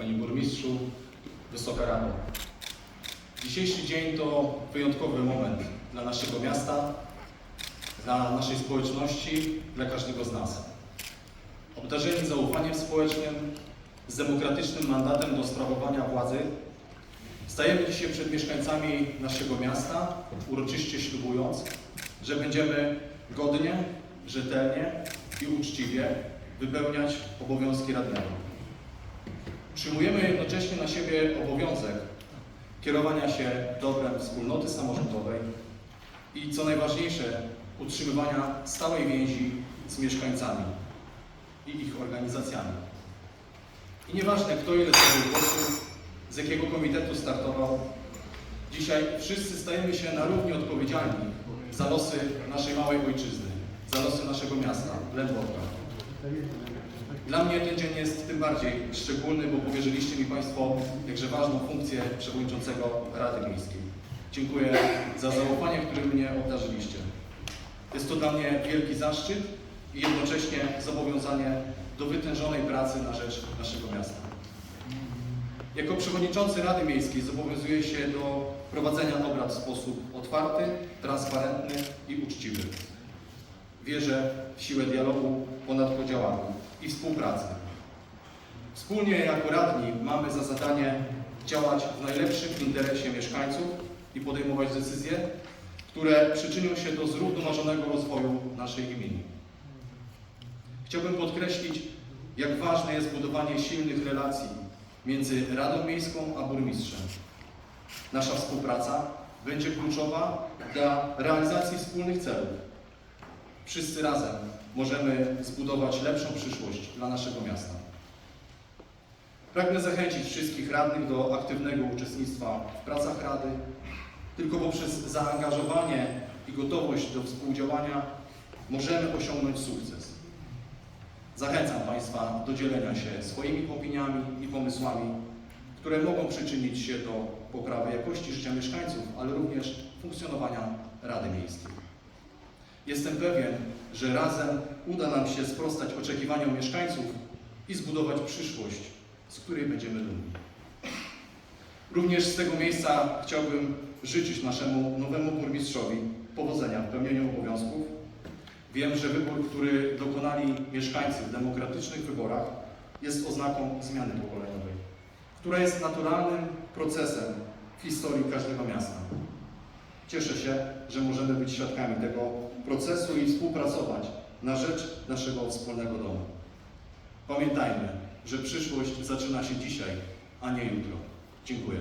Panie Burmistrzu, Wysoka Rado. Dzisiejszy dzień to wyjątkowy moment dla naszego miasta, dla naszej społeczności, dla każdego z nas. Obdarzeni zaufaniem społecznym, z demokratycznym mandatem do sprawowania władzy, stajemy dzisiaj przed mieszkańcami naszego miasta, uroczyście ślubując, że będziemy godnie, rzetelnie i uczciwie wypełniać obowiązki radnego. Przyjmujemy jednocześnie na siebie obowiązek kierowania się dobrem wspólnoty samorządowej i co najważniejsze, utrzymywania stałej więzi z mieszkańcami i ich organizacjami. I nieważne kto ile zrobił głosów, z jakiego komitetu startował, dzisiaj wszyscy stajemy się na równi odpowiedzialni za losy naszej małej ojczyzny, za losy naszego miasta, Lęborka. Dla mnie ten dzień jest tym bardziej szczególny, bo powierzyliście mi Państwo jakże ważną funkcję przewodniczącego Rady Miejskiej. Dziękuję za zaufanie, którym mnie obdarzyliście. Jest to dla mnie wielki zaszczyt i jednocześnie zobowiązanie do wytężonej pracy na rzecz naszego miasta. Jako przewodniczący Rady Miejskiej zobowiązuję się do prowadzenia obrad w sposób otwarty, transparentny i uczciwy. Wierzę w siłę dialogu ponad podziałami i współpracy. Wspólnie jako radni mamy za zadanie działać w najlepszym interesie mieszkańców i podejmować decyzje, które przyczynią się do zrównoważonego rozwoju naszej gminy. Chciałbym podkreślić, jak ważne jest budowanie silnych relacji między Radą Miejską a burmistrzem. Nasza współpraca będzie kluczowa dla realizacji wspólnych celów. Wszyscy razem możemy zbudować lepszą przyszłość dla naszego miasta. Pragnę zachęcić wszystkich radnych do aktywnego uczestnictwa w pracach Rady. Tylko poprzez zaangażowanie i gotowość do współdziałania możemy osiągnąć sukces. Zachęcam Państwa do dzielenia się swoimi opiniami i pomysłami, które mogą przyczynić się do poprawy jakości życia mieszkańców, ale również funkcjonowania Rady Miejskiej. Jestem pewien, że razem uda nam się sprostać oczekiwaniom mieszkańców i zbudować przyszłość, z której będziemy dumni. Również z tego miejsca chciałbym życzyć naszemu nowemu burmistrzowi powodzenia w pełnieniu obowiązków. Wiem, że wybór, który dokonali mieszkańcy w demokratycznych wyborach, jest oznaką zmiany pokoleniowej, która jest naturalnym procesem w historii każdego miasta. Cieszę się, że możemy być świadkami tego procesu i współpracować na rzecz naszego wspólnego domu. Pamiętajmy, że przyszłość zaczyna się dzisiaj, a nie jutro. Dziękuję.